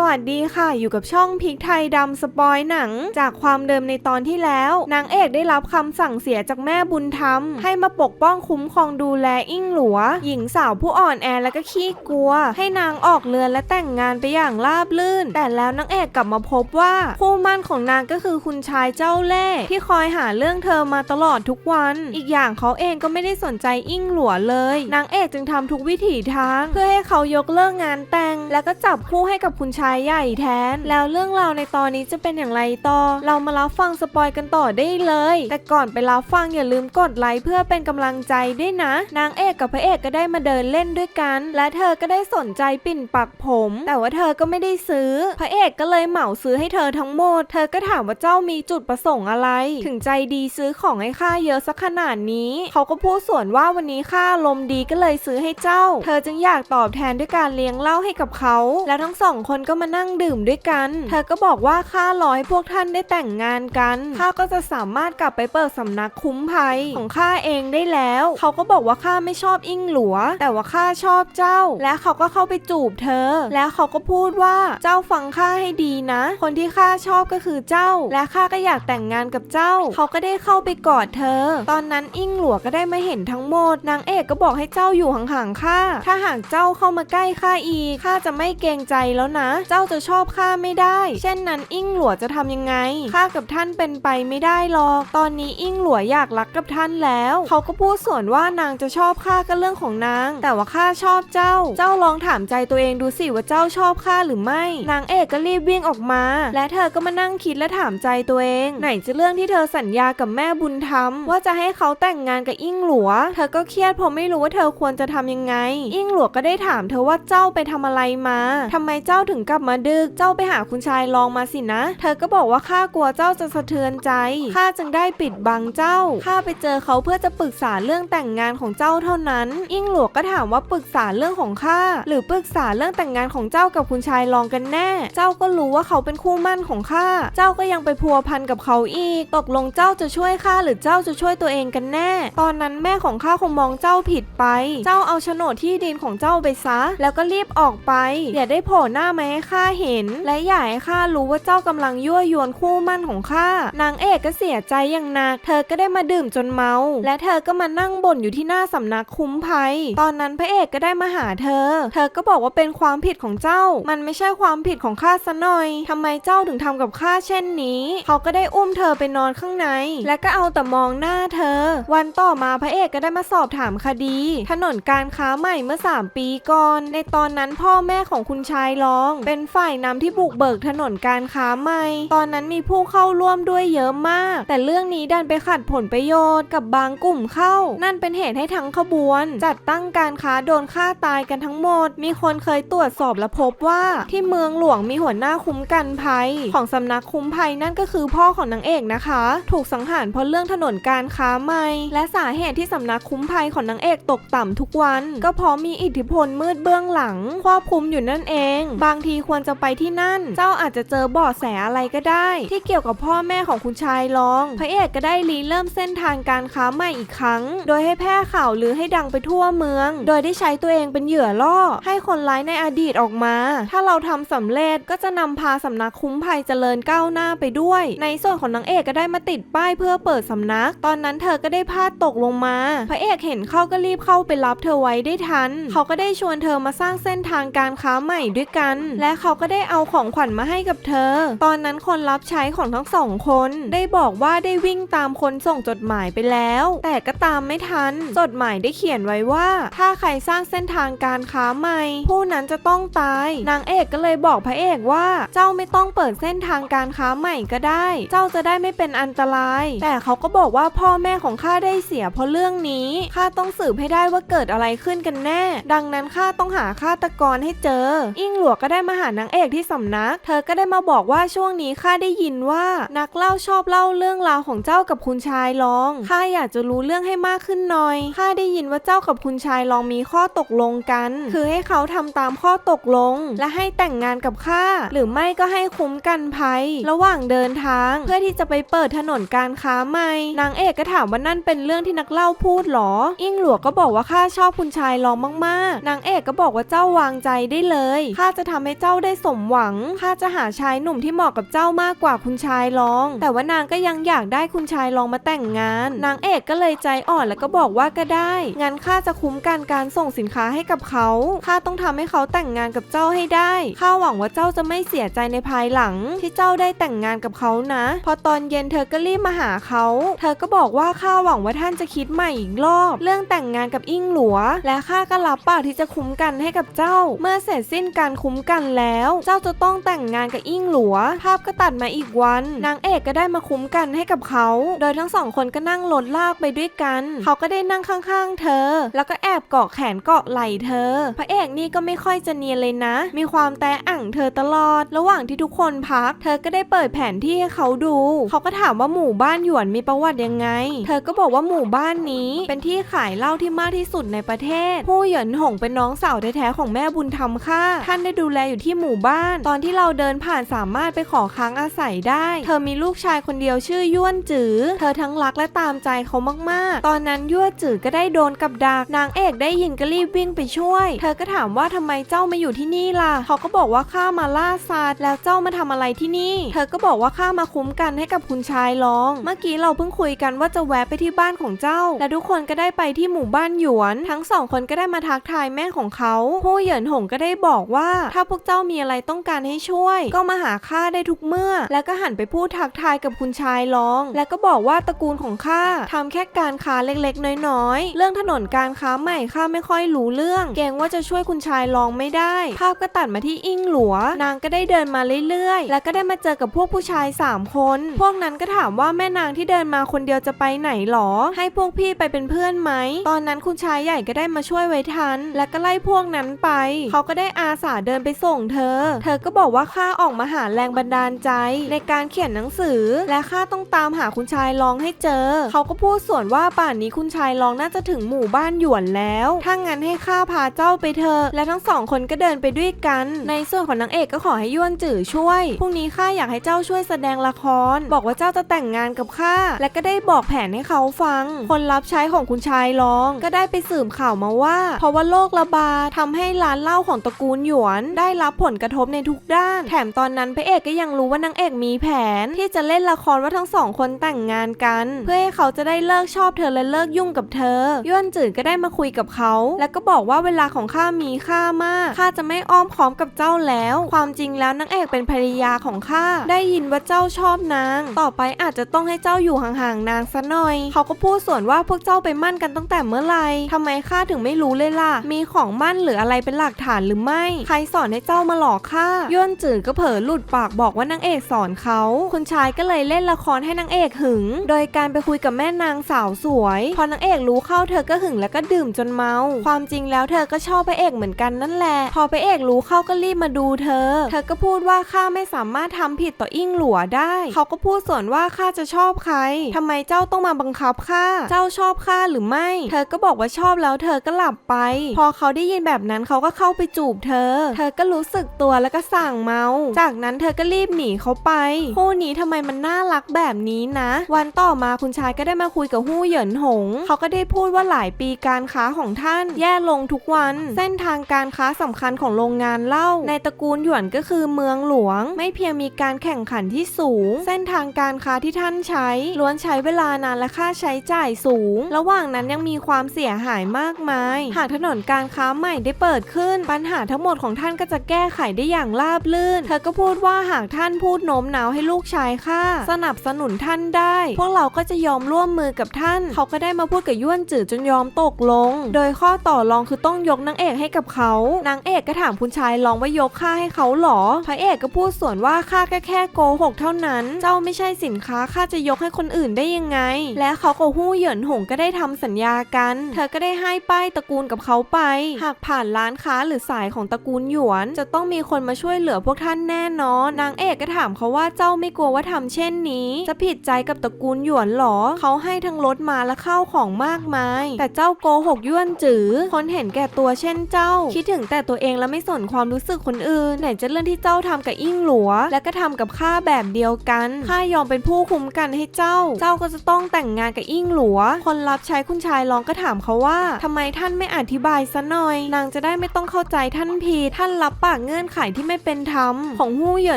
สวัสดีค่ะ อยู่กับช่องพิกไทยดำสปอยหนัง จากความเดิมในตอนที่แล้ว นางเอกได้รับคำสั่งเสียจากแม่บุญธรรม ให้มาปกป้องคุ้มครองดูแลอิ่งหลัว หญิงสาวผู้อ่อนแอและก็ขี้กลัว ให้นางออกเรือนและแต่งงานไปอย่างราบลื่น แต่แล้วนางเอกกลับมาพบว่า คู่มั่นของนางก็คือคุณชายเจ้าเล่ห์ที่คอยหาเรื่องเธอมาตลอดทุกวัน อีกอย่างเขาเองก็ไม่ได้สนใจอิ่งหลัวเลย นางเอกจึงทำทุกวิถีทาง เพื่อให้เขายกเลิกงานแต่ง แล้วก็จับคู่ให้กับคุณชายใหญ่แทน แล้วเรื่องราวในตอนนี้จะเป็นอย่างไรต่อ เรามารับฟังสปอยกันต่อได้เลย แต่ก่อนไปรับฟังอย่าลืมกดไลค์เพื่อเป็นกำลังใจด้วยนะ นางเอกกับพระเอกก็ได้มาเดินเล่นด้วยกัน และเธอก็ได้สนใจปิ่นปักผม แต่ว่าเธอก็ไม่ได้ซื้อ พระเอกก็เลยเหมาซื้อให้เธอทั้งหมด เธอก็ถามว่าเจ้ามีจุดประสงค์อะไร ถึงใจดีซื้อของให้ข้าเยอะสักขนาดนี้ เขาก็พูดส่วนว่าวันนี้ข้าลมดีก็เลยซื้อให้เจ้า เธอจึงอยากตอบแทนด้วยการเลี้ยงเหล้าให้กับเขา แล้วทั้งสองคนก็มานั่งดื่มด้วยกัน เธอก็บอกว่าข้ารอให้พวกท่านได้แต่งงานกันข้าก็จะสามารถกลับไปเปิดสำนักคุ้มภัยของข้าเองได้แล้ว เขาก็บอกว่าข้าไม่ชอบอิ่งหลัว แต่ว่าข้าชอบเจ้า และเขาก็เข้าไปจูบเธอ แล้วเขาก็พูดว่าเจ้าฟังข้าให้ดีนะ คนที่ข้าชอบก็คือเจ้า และข้าก็อยากแต่งงานกับเจ้า เขาก็ได้เข้าไปกอดเธอ ตอนนั้นอิ่งหลัวก็ได้มาเห็นทั้งหมดนางเอกก็บอกให้เจ้าอยู่ห่างๆข้าถ้าหากเจ้าเข้ามาใกล้ข้าอีกข้าจะะไม่เกรงใจแล้วนะ เจ้าจะชอบข้าไม่ได้ เช่นนั้นอิ่งหลัวจะทำยังไง ข้ากับท่านเป็นไปไม่ได้หรอก ตอนนี้อิ่งหลัวอยากรักกับท่านแล้ว เขาก็พูดส่วนว่านางจะชอบข้าก็เรื่องของนาง แต่ว่าข้าชอบเจ้า เจ้าลองถามใจตัวเองดูสิว่าเจ้าชอบข้าหรือไม่ นางเอกก็รีบวิ่งออกมา และเธอก็มานั่งคิดและถามใจตัวเอง ไหนจะเรื่องที่เธอสัญญากับแม่บุญธรรม ว่าจะให้เขาแต่งงานกับอิ่งหลัว เธอก็เครียดเพราะไม่รู้ว่าเธอควรจะทำยังไง อิ่งหลัวก็ได้ถามเธอว่าเจ้าไปทำอะไรมาทำไมเจ้าถึงกลับมาดึก เจ้าไปหาคุณชายลองมาสินะ เธอก็บอกว่าข้ากลัวเจ้าจะสะเทือนใจ ข้าจึงได้ปิดบังเจ้า ข้าไปเจอเขาเพื่อจะปรึกษาเรื่องแต่งงานของเจ้าเท่านั้นอิ่งหลวงก็ถามว่าปรึกษาเรื่องของข้าหรือปรึกษาเรื่องแต่งงานของเจ้ากับคุณชายลองกันแน่ เจ้าก็รู้ว่าเขาเป็นคู่หมั่นของข้า เจ้าก็ยังไปพัวพันกับเขาอีก ตกลงเจ้าจะช่วยข้าหรือเจ้าจะช่วยตัวเองกันแน่ ตอนนั้นแม่ของข้าคงมองเจ้าผิดไป เจ้าเอาโฉนดที่ดินของเจ้าไปซะ แล้วก็รีบออกไปอย่าได้โผล่หน้ามาให้ข้าเห็น และอย่าให้ข้ารู้ว่าเจ้ากำลังยั่วยวนคู่มั่นของข้านางเอกก็เสียใจอย่างหนัก เธอก็ได้มาดื่มจนเมา และเธอก็มานั่งบ่นอยู่ที่หน้าสำนักคุ้มภัย ตอนนั้นพระเอกก็ได้มาหาเธอ เธอก็บอกว่าเป็นความผิดของเจ้า มันไม่ใช่ความผิดของข้าซะหน่อยทำไมเจ้าถึงทำกับข้าเช่นนี้ เขาก็ได้อุ้มเธอไปนอนข้างใน และก็เอาแต่มองหน้าเธอ วันต่อมาพระเอกก็ได้มาสอบถามคดี ถนนการค้าใหม่เมื่อ 3 ปีก่อน ในตอนนั้นพ่อแม่ของคุณชายร้อง เป็นฝ่ายนำที่บุกเบิกถนนการค้าใหม่ ตอนนั้นมีผู้เข้าร่วมด้วยเยอะมาก แต่เรื่องนี้ดันไปขัดผลประโยชน์กับบางกลุ่มเข้า นั่นเป็นเหตุให้ทั้งขบวน จัดตั้งการค้าโดนฆ่าตายกันทั้งหมด มีคนเคยตรวจสอบและพบว่าที่เมืองหลวงมีหัวหน้าคุ้มกันภัย ของสำนักคุ้มภัยนั่นก็คือพ่อของนางเอกนะคะ ถูกสังหารเพราะเรื่องถนนการค้าใหม่ และสาเหตุที่สำนักคุ้มภัยของนางเอกตกต่ำทุกวัน ก็เพราะมีอิทธิพลมืดเบื้องหลังควบคุมอยู่นั่นเอง บางทีควรจะไปที่นั่น เจ้าอาจจะเจอเบาะแสอะไรก็ได้ ที่เกี่ยวกับพ่อแม่ของคุณชายรอง พระเอกก็ได้รีเริ่มเส้นทางการค้าใหม่อีกครั้ง โดยให้แพร่ข่าวลือให้ดังไปทั่วเมือง โดยได้ใช้ตัวเองเป็นเหยื่อล่อ ให้คนร้ายในอดีตออกมา ถ้าเราทำสำเร็จก็จะนำพาสำนักคุ้มภัยเจริญก้าวหน้าไปด้วย ในส่วนของนางเอกก็ได้มาติดป้ายเพื่อเปิดสำนัก ตอนนั้นเธอก็ได้พลาดตกลงมา พระเอกเห็นเข้าก็รีบเข้าไปรับเธอไว้ได้ทัน เขาก็ได้ชวนเธอมาสร้างเส้นทางการการค้าใหม่ด้วยกัน และเขาก็ได้เอาของขวัญมาให้กับเธอ ตอนนั้นคนรับใช้ของทั้งสองคน ได้บอกว่าได้วิ่งตามคนส่งจดหมายไปแล้ว แต่ก็ตามไม่ทัน จดหมายได้เขียนไว้ว่า ถ้าใครสร้างเส้นทางการค้าใหม่ ผู้นั้นจะต้องตาย นางเอกก็เลยบอกพระเอกว่าเจ้าไม่ต้องเปิดเส้นทางการค้าใหม่ก็ได้ เจ้าจะได้ไม่เป็นอันตราย แต่เขาก็บอกว่าพ่อแม่ของข้าได้เสียเพราะเรื่องนี้ข้าต้องสืบให้ได้ว่าเกิดอะไรขึ้นกันแน่ ดังนั้นข้าต้องหาฆาตกรให้เจอ อิงหลวงก็ได้มาหานางเอกที่สำนัก เธอก็ได้มาบอกว่าช่วงนี้ข้าได้ยินว่า นักเล่าชอบเล่าเรื่องราวของเจ้ากับคุณชายรองข้าอยากจะรู้เรื่องให้มากขึ้นหน่อยข้าได้ยินว่าเจ้ากับคุณชายรองมีข้อตกลงกัน คือให้เขาทำตามข้อตกลง และให้แต่งงานกับข้าหรือไม่ก็ให้คุ้มกันภัย ระหว่างเดินทางเพื่อที่จะไปเปิดถนนการค้าใหม่ นางเอกก็ถามว่านั่นเป็นเรื่องที่นักเล่าพูดหรอ อิงหลวงก็บอกว่าข้าชอบคุณชายรองมากๆ นางเอกก็บอกว่าเจ้าวางใจได้เลยข้าจะทำให้เจ้าได้สมหวังข้าจะหาชายหนุ่มที่เหมาะกับเจ้ามากกว่าคุณชายรอง แต่ว่านางก็ยังอยากได้คุณชายรองมาแต่งงาน นางเอกก็เลยใจอ่อนแล้วก็บอกว่าก็ได้ งั้นข้าจะคุ้มกันการส่งสินค้าให้กับเขาข้าต้องทำให้เขาแต่งงานกับเจ้าให้ได้ข้าหวังว่าเจ้าจะไม่เสียใจในภายหลัง ที่เจ้าได้แต่งงานกับเขานะ พอตอนเย็นเธอก็รีบมาหาเขา เธอก็บอกว่าข้าหวังว่าท่านจะคิดใหม่อีกรอบ เรื่องแต่งงานกับอิ่งหลัว และข้าก็รับปากที่จะคุ้มกันให้กับเจ้า เมื่อเสร็จสิ้นการคุ้มกันแล้ว เจ้าจะต้องแต่งงานกับอิ่งหลัว ภาพก็ตัดมาอีกวัน นางเอกก็ได้มาคุ้มกันให้กับเขา โดยทั้งสองคนก็นั่งรถลากไปด้วยกัน เขาก็ได้นั่งข้างๆ เธอ แล้วก็ อบเกาะแขนเกาะไหล่เธอ พระเอกนี่ก็ไม่ค่อยจะเนียนเลยนะ มีความแตะอ่างเธอตลอด ระหว่างที่ทุกคนพัก เธอก็ได้เปิดแผนที่ให้เขาดู เขาก็ถามว่าหมู่บ้านหยวนมีประวัติยังไง เธอก็บอกว่าหมู่บ้านนี้เป็นที่ขายเหล้าที่มากที่สุดในประเทศ ผู้หยินหงเป็นน้องสาวแท้ๆของแม่บุญธรรมค่ะ ท่านได้ดูแลอยู่ที่หมู่บ้าน ตอนที่เราเดินผ่านสามารถไปขอค้างอาศัยได้ เธอมีลูกชายคนเดียวชื่อย้วนจือ เธอทั้งรักและตามใจเขามากๆ ตอนนั้นย้วนจือก็ได้โดนกับดักนางเอกได้ยินก็รีบวิ่งไปช่วย เธอก็ถามว่าทำไมเจ้ามาอยู่ที่นี่ล่ะ เขาก็บอกว่าข้ามาล่าสัตว์แล้วเจ้ามาทำอะไรที่นี่ เธอก็บอกว่าข้ามาคุ้มกันให้กับคุณชายรอง เมื่อกี้เราเพิ่งคุยกันว่าจะแวะไปที่บ้านของเจ้า และทุกคนก็ได้ไปที่หมู่บ้านหยวน ทั้งสองคนก็ได้มาทักทายแม่ของเขาผู้เหยินหงก็ได้บอกว่า ถ้าพวกเจ้ามีอะไรต้องการให้ช่วย ก็มาหาข้าได้ทุกเมื่อ แล้วก็หันไปพูดทักทายกับคุณชายรอง แล้วก็บอกว่าตระกูลของข้าทำแค่การค้าเล็กๆ น้อยๆ เรื่องถนนการค้าหม่ข้าไม่ค่อยรู้เรื่อง เกรงว่าจะช่วยคุณชายรองไม่ได้ ภาพก็ตัดมาที่อิงหลัว นางก็ได้เดินมาเรื่อยๆ แล้วก็ได้มาเจอกับพวกผู้ชายสามคน พวกนั้นก็ถามว่าแม่นางที่เดินมาคนเดียวจะไปไหนหรอ ให้พวกพี่ไปเป็นเพื่อนไหม ตอนนั้นคุณชายใหญ่ก็ได้มาช่วยไว้ทัน และก็ไล่พวกนั้นไป เขาก็ได้อาสาเดินไปส่งเธอ เธอก็บอกว่าข้าออกมาหาแรงบันดาลใจ ในการเขียนหนังสือ และข้าต้องตามหาคุณชายรองให้เจอ เขาก็พูดส่วนว่าป่านนี้คุณชายรองน่าจะถึงหมู่บ้านหยวนแล้วถ้างั้นให้ข้าพาเจ้าไปเถอะและทั้งสองคนก็เดินไปด้วยกัน ในส่วนของนางเอกก็ขอให้ย้วนจื่อช่วย พรุ่งนี้ข้าอยากให้เจ้าช่วยแสดงละคร บอกว่าเจ้าจะแต่งงานกับข้า และก็ได้บอกแผนให้เขาฟัง คนรับใช้ของคุณชายรอง ก็ได้ไปสืบข่าวมาว่า เพราะว่าโรคระบาดทำให้ร้านเหล้าของตระกูลหยวน ได้รับผลกระทบในทุกด้าน แถมตอนนั้นพระเอกก็ยังรู้ว่านางเอกมีแผน ที่จะเล่นละครว่าทั้งสองคนแต่งงานกัน เพื่อให้เขาจะได้เลิกชอบเธอและเลิกยุ่งกับเธอย้วนจื่อก็ได้มาคุยกับเขา แล้วก็บอกว่าเวลาของข้ามีค่ามากข้าจะไม่อ้อมค้อมกับเจ้าแล้ว ความจริงแล้วนางเอกเป็นภรรยาของข้าได้ยินว่าเจ้าชอบนาง ต่อไปอาจจะต้องให้เจ้าอยู่ห่างๆนางซะหน่อย เขาก็พูดส่วนว่าพวกเจ้าไปมั่นกันตั้งแต่เมื่อไหร่ทำไมข้าถึงไม่รู้เลยล่ะ มีของมั่นหรืออะไรเป็นหลักฐานหรือไม่ ใครสอนให้เจ้ามาหลอกข้าย้วนจื่อก็เผลอหลุดปากบอกว่านางเอกสอนเขา คุณชายก็เลยเล่นละครให้นางเอกหึง โดยการไปคุยกับแม่นางสาวสวย พอนางเอกรู้เข้าเธอก็หึงแล้วก็ดื่มจนเมา ความจริงแล้วเธอก็ชอบพระเอกเหมือนกันนั่นแหละ พอพระเอกรู้เข้าก็รีบมาดูเธอ เธอก็พูดว่าข้าไม่สามารถทำผิดต่ออิ่งหลัวได้ เขาก็พูดส่วนว่าข้าจะชอบใครทำไมเจ้าต้องมาบังคับข้า เจ้าชอบข้าหรือไม่ เธอก็บอกว่าชอบแล้วเธอก็หลับไป พอเขาได้ยินแบบนั้นเขาก็เข้าไปจูบเธอ เธอก็รู้สึกตัวแล้วก็สั่งเมา จากนั้นเธอก็รีบหนีเขาไป คู่นี้ทำไมมันน่ารักแบบนี้นะ วันต่อมาคุณชายก็ได้มาคุยกับฮู้เหยินหง เขาก็ได้พูดว่าหลายปีการค้าของท่านแย่ลงทุกวัน เส้นทางการค้าสำคัญของโรงงานเหล้าในตระกูลหยวนก็คือเมืองหลวง ไม่เพียงมีการแข่งขันที่สูง เส้นทางการค้าที่ท่านใช้ล้วนใช้เวลานานและค่าใช้จ่ายสูง ระหว่างนั้นยังมีความเสียหายมากมาย หากถนนการค้าใหม่ได้เปิดขึ้น ปัญหาทั้งหมดของท่านก็จะแก้ไขได้อย่างราบรื่น เธอก็พูดว่าหากท่านพูดโน้มน้าวให้ลูกชายข้าสนับสนุนท่านได้ พวกเราก็จะยอมร่วมมือกับท่าน เขาก็ได้มาพูดกับย้วนจือจนยอมตกลงโดยข้อต่อรองคือต้องยกนางเอกให้กับเขา นางเอกก็ถามคุณชายลองว่ายกค่าให้เขาหรอ พระเอกก็พูดส่วนว่าข้าก็แค่โกหกเท่านั้น เจ้าไม่ใช่สินค้าข้าจะยกให้คนอื่นได้ยังไง และเขากับฮู้เหยินหงก็ได้ทำสัญญากัน เธอก็ได้ให้ป้ายตระกูลกับเขาไป หากผ่านร้านค้าหรือสายของตระกูลหยวน จะต้องมีคนมาช่วยเหลือพวกท่านแน่นอน นางเอกก็ถามเขาว่าเจ้าไม่กลัวว่าทำเช่นนี้ จะผิดใจกับตระกูลหยวนหรอ เขาให้ทั้งรถมาและข้าวของมากมาย แต่เจ้าโกหกกยวนจือคนเห็นแก่ตัวเช่นเจ้า คิดถึงแต่ตัวเองแล้วไม่สนความรู้สึกคนอื่น ไหนจะเรื่องที่เจ้าทำกับอิ่งหลัว และก็ทำกับข้าแบบเดียวกันข้ายอมเป็นผู้คุ้มกันให้เจ้า เจ้าก็จะต้องแต่งงานกับอิ่งหลัว คนรับใช้คุณชายรองก็ถามเขาว่าทำไมท่านไม่อธิบายซะหน่อย นางจะได้ไม่ต้องเข้าใจท่านพีท่านรับปากเงื่อนไขที่ไม่เป็นธรรมของหู้เหยิ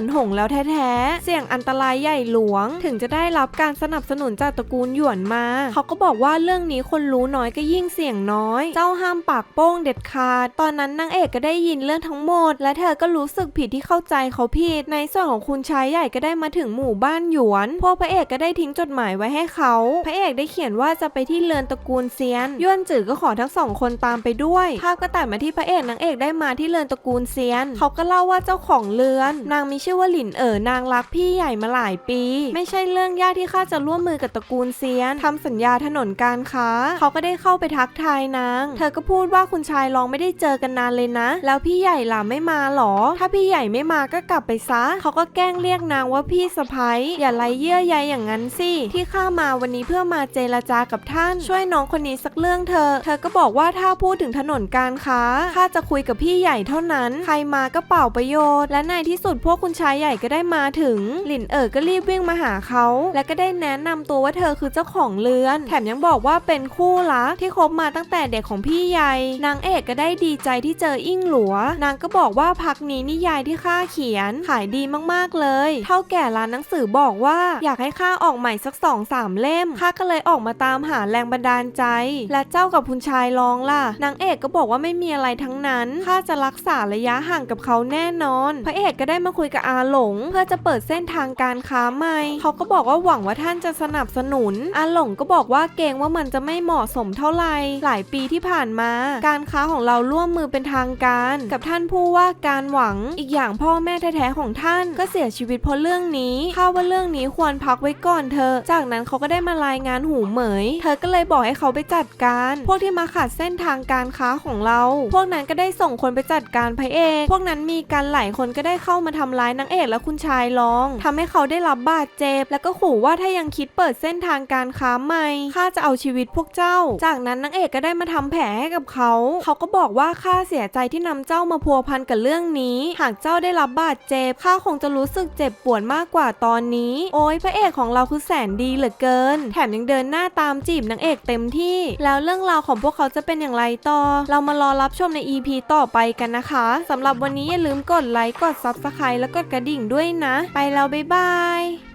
นหงแล้วแท้ๆเสี่ยงอันตรายใหญ่หลวง ถึงจะได้รับการสนับสนุนจากตระกูลหยวนมา เขาก็บอกว่าเรื่องนี้คนรู้น้อยก็ยิ่งเสี่ยงน้อยเจ้าห้ามปากโป้งเด็ดขาด ตอนนั้นนางเอกก็ได้ยินเรื่องทั้งหมด และเธอก็รู้สึกผิดที่เข้าใจเขาผิด ในส่วนของคุณชายใหญ่ก็ได้มาถึงหมู่บ้านหยวน พวกพระเอกก็ได้ทิ้งจดหมายไว้ให้เขา พระเอกได้เขียนว่าจะไปที่เรือนตระกูลเซียนยวนจือก็ขอทั้งสองคนตามไปด้วย ภาพก็ตัดมาที่พระเอกนางเอกได้มาที่เรือนตระกูลเซียน เขาก็เล่าว่าเจ้าของเรือน นางมีชื่อว่าหลินเอ๋อนางรักพี่ใหญ่มาหลายปี ไม่ใช่เรื่องยากที่ข้าจะร่วมมือกับตระกูลเซียนทำสัญญาถนนการค้า เขาก็ได้เข้าไปทักทายนาง เธอก็พูดว่าคุณชายรองไม่ได้เจอกันนานเลยนะ แล้วพี่ใหญ่ล่ะไม่มาหรอ ถ้าพี่ใหญ่ไม่มาก็กลับไปซะ เขาก็แกล้งเรียกนางว่าพี่สะพ้ยอย่าไล่เยื่อใยอย่างนั้นสิ ที่ข้ามาวันนี้เพื่อมาเจรจากับท่าน ช่วยน้องคนนี้สักเรื่องเธอ เธอก็บอกว่าถ้าพูดถึงถนนการค้า ข้าจะคุยกับพี่ใหญ่เท่านั้น ใครมาก็เป่าประโยชน์ และในที่สุดพวกคุณชายใหญ่ก็ได้มาถึง หลินเอ๋อก็รีบวิ่งมาหาเขา และก็ได้แนะนำตัวว่าเธอคือเจ้าของเรือน แถมยังบอกว่าเป็นคู่รักที่คบมาตั้งแต่เด็กของพี่ใหญ่นางเอกก็ได้ดีใจที่เจออิ่งหลัว นางก็บอกว่าพักนี้นิยายที่ข้าเขียนขายดีมากๆเลย เท่าแก่ร้านหนังสือบอกว่าอยากให้ข้าออกใหม่สักสองสามเล่มข้าก็เลยออกมาตามหาแรงบันดาลใจ และเจ้ากับคุณชายรองล่ะ นางเอกก็บอกว่าไม่มีอะไรทั้งนั้นข้าจะรักษาระยะห่างกับเขาแน่นอน พระเอกก็ได้มาคุยกับอาหลง เพื่อจะเปิดเส้นทางการค้าใหม่ เขาก็บอกว่าหวังว่าท่านจะสนับสนุน อาหลงก็บอกว่าเกรงว่ามันจะไม่เหมาะสมเท่าไหร่หลายปีที่ผ่านมา การค้าของเราร่วมมือเป็นทางการ กับท่านผู้ว่าการหวัง อีกอย่างพ่อแม่แท้ๆของท่านก็เสียชีวิตเพราะเรื่องนี้ข้าว่าเรื่องนี้ควรพักไว้ก่อนเธอ จากนั้นเขาก็ได้มารายงานหูเหมย เธอก็เลยบอกให้เขาไปจัดการ พวกที่มาขัดเส้นทางการค้าของเรา พวกนั้นก็ได้ส่งคนไปจัดการพระเอก พวกนั้นมีการหลายคนก็ได้เข้ามาทำร้ายนางเอกและคุณชายรองทำให้เขาได้รับบาดเจ็บ แล้วก็ขู่ว่าถ้ายังคิดเปิดเส้นทางการค้าใหม่ข้าจะเอาชีวิตพวกเจ้า จากนั้นนางเอกก็ได้มาทำแผลให้กับเขา เขาก็บอกว่าข้าเสียใจที่นำเจ้ามาพัวพันกับเรื่องนี้ หากเจ้าได้รับบาดเจ็บข้าคงจะรู้สึกเจ็บปวดมากกว่าตอนนี้ โอ้ยพระเอกของเราคือแสนดีเหลือเกิน แถมยังเดินหน้าตามจีบนางเอกเต็มที่ แล้วเรื่องราวของพวกเขาจะเป็นอย่างไรต่อ เรามารอรับชมใน EP ต่อไปกันนะคะสำหรับวันนี้อย่าลืมกดไลค์กด Subscribe แล้วกดกระดิ่งด้วยนะ ไปแล้วบ๊ายบาย